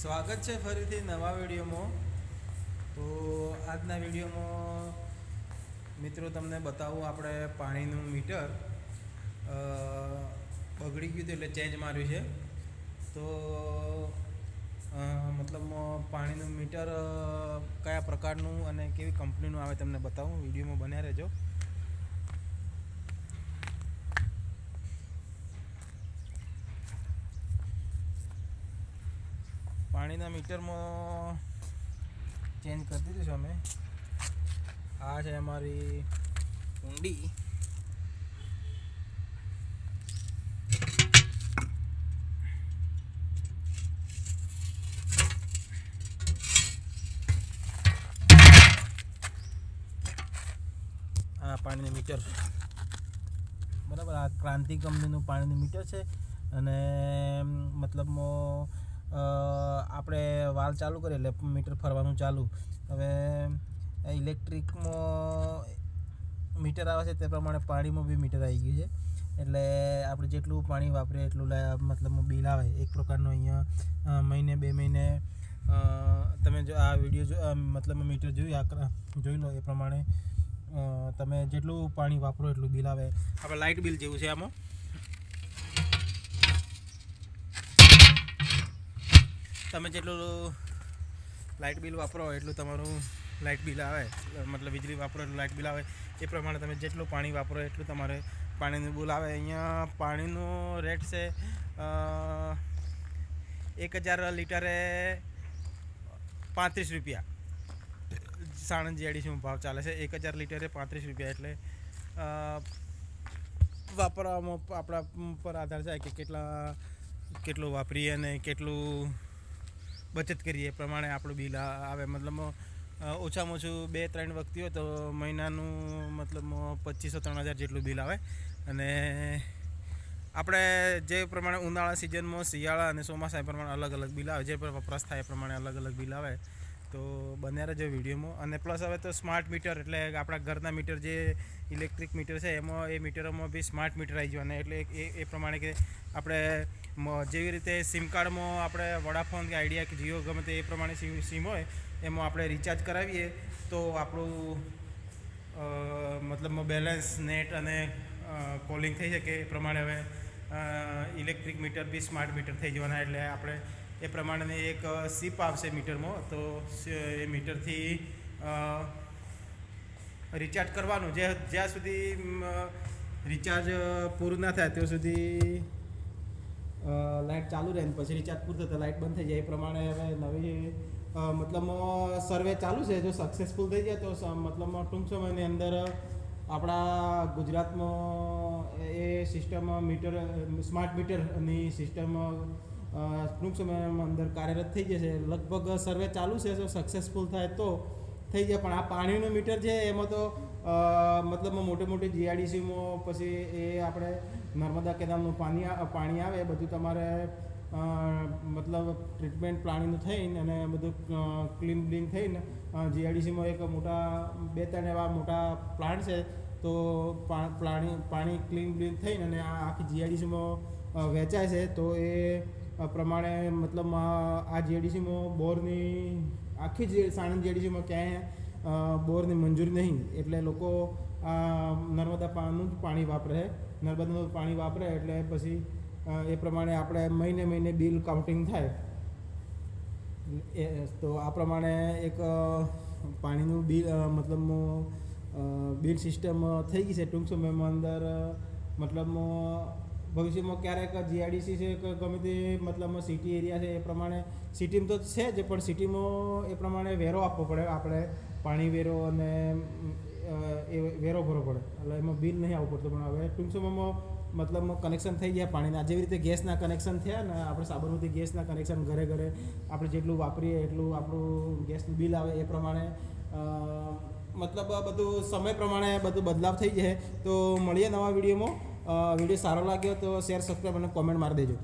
સ્વાગત છે ફરીથી નવા વિડીયોમાં. તો આજના વિડીયોમાં મિત્રો તમને બતાવું આપણે પાણીનું મીટર. બગડી ગયું હતું એટલે ચેન્જ માર્યું છે. તો મતલબ પાણીનું મીટર કયા પ્રકારનું અને કેવી કંપનીનું આવે તમને બતાવું. વિડીયોમાં બન્યા રહેજો. પાણીના મીટરમાં ચેન્જ કરી દીધું છે અમે. આ છે અમારી ઊંડી. આ પાણીનું મીટર. બરાબર, આ ક્રાંતિ કંપનીનું પાણીનું મીટર છે. અને, મતલબમાં આપણે વાલ ચાલુ કરીએ એટલે મીટર ફરવાનું ચાલુ. હવે ઇલેક્ટ્રિકમાં મીટર આવે છે તે પ્રમાણે પાણીમાં બી મીટર આવી ગયું છે. એટલે આપણે જેટલું પાણી વાપરીએ એટલું મતલબ બિલ આવે. એક પ્રકારનો અહીંયા મહિને, બે મહિને તમે જો આ વીડિયો જો મતલબ મીટર જોયું, આ જોઈ લો એ પ્રમાણે તમે જેટલું પાણી વાપરો એટલું બિલ આવે. આપણે લાઇટ બિલ જેવું છે આમાં. તમે જેટલું લાઇટ બિલ વાપરો એટલું તમારું લાઇટ બિલ આવે. મતલબ વીજળી વાપરો એટલું લાઇટ બિલ આવે. એ પ્રમાણે તમે જેટલું પાણી વાપરો એટલું તમારે પાણીનું બિલ આવે. અહીંયા પાણીનો રેટ છે એક હજાર લીટરે પાંત્રીસ રૂપિયા. સાણંદ જેડીસીમાં ભાવ ચાલે છે. એક હજાર લીટરે પાંત્રીસ રૂપિયા એટલે વાપરવામાં આપણા પર આધાર છે કે કેટલા, કેટલું વાપરીએ અને કેટલું બચત કરીએ એ પ્રમાણે આપણું બિલ આવે. મતલબ ઓછામાં ઓછું બે ત્રણ વ્યક્તિ હોય તો મહિનાનું મતલબ પચીસો ત્રણ હજાર જેટલું બિલ આવે. અને આપણે જે પ્રમાણે ઉનાળા સિઝનમાં શિયાળા અને ચોમાસા એ પ્રમાણે અલગ અલગ બિલ આવે. જે વપરાશ થાય એ પ્રમાણે અલગ અલગ બિલ આવે. તો બન્યા રહેજો વિડીયોમાં. અને પ્લસ હવે તો સ્માર્ટ મીટર એટલે આપણા ઘરના મીટર જે ઇલેક્ટ્રિક મીટર છે, એમાં એ મીટરોમાં બી સ્માર્ટ મીટર આવી જવાના એટલે એ એ પ્રમાણે કે આપણે જેવી રીતે સિમ કાર્ડમાં આપણે વડાફોન કે આઈડિયા કે જીઓ ગમે તે એ પ્રમાણે સિમ સિમ હોય, એમાં આપણે રિચાર્જ કરાવીએ. તો આપણું મતલબ બેલેન્સ નેટ અને કોલિંગ થઈ શકે. એ પ્રમાણે હવે ઇલેક્ટ્રિક મીટર બી સ્માર્ટ મીટર થઈ જવાના. એટલે આપણે એ પ્રમાણેની એક સીપ આવશે મીટરમાં. તો એ મીટરથી રિચાર્જ કરવાનું. જે જ્યાં સુધી રિચાર્જ પૂરું ના થાય, ત્યાં સુધી લાઇટ ચાલુ રહે પછી રિચાર્જ પૂરું થતાં લાઇટ બંધ થઈ જાય. એ પ્રમાણે હવે નવી મતલબ સર્વે ચાલુ છે. જો સક્સેસફુલ થઈ જાય તો મતલબ, ટૂંક સમયની અંદર આપણા ગુજરાતમાં એ સિસ્ટમ મીટર સ્માર્ટ મીટરની સિસ્ટમ ટૂંક સમયમાં અંદર કાર્યરત થઈ જશે. લગભગ સર્વે ચાલુ છે, જો સક્સેસફુલ થાય તો થઈ જાય. પણ આ પાણીનું મીટર છે, એમાં તો મતલબમાં મોટી મોટી જીઆઈડીસીમાં પછી એ આપણે નર્મદા કેનાલનું પાણી પાણી આવે બધું તમારે મતલબ ટ્રીટમેન્ટ પ્લાનિંગનું થઈને અને બધું ક્લીન બ્લીન થઈને જીઆઈડીસીમાં એક મોટા, બે ત્રણ એવા મોટા પ્લાન્ટ છે, તો પાણી પાણી ક્લીન બ્લીન થઈને અને આ આખી જીઆઈડીસીમાં વેચાય છે, તો એ પ્રમાણે મતલબ આ જીઆઈડીસીમાં બોરની આખી જે સાણંદ જીઆઈડીસીમાં ક્યાંય બોરની મંજૂરી નહીં. એટલે લોકો આ નર્મદા પાણીનું જ પાણી વાપરે. નર્મદાનું પાણી વાપરે એટલે પછી એ પ્રમાણે આપણે મહિને મહિને બિલ કાઉન્ટિંગ થાય. એ તો આ પ્રમાણે એક પાણીનું બિલ મતલબ બિલ સિસ્ટમ થઈ ગઈ છે ટૂંક સમયમાં અંદર. અ, મતલબમાં ભવિષ્યમાં ક્યારેક જીઆઈડીસી છે કે ગમે તે મતલબમાં સિટી એરિયા છે એ પ્રમાણે સિટીમાં તો છે જ, પણ સિટીમાં એ પ્રમાણે વેરો આપવો પડે. આપણે પાણી વેરો અને એ વેરો ભરવો પડે. એટલે એમાં બિલ નહીં આવવું પડતું. પણ હવે ટૂંક સમયમાં મતલબ કનેક્શન થઈ ગયા પાણીના. જેવી રીતે ગેસના કનેક્શન થયા ને, આપણે સાબરમતી ગેસના કનેક્શન ઘરે ઘરે આપણે જેટલું વાપરીએ, એટલું આપણું ગેસનું બિલ આવે એ પ્રમાણે મતલબ બધું સમય પ્રમાણે બધું બદલાવ થઈ જાય. તો મળીએ નવા વિડીયોમાં. વીડિયો સારો લાગ્યો તો શેર સબસ્ક્રાઈબ અને કોમેન્ટ મારી દેજો.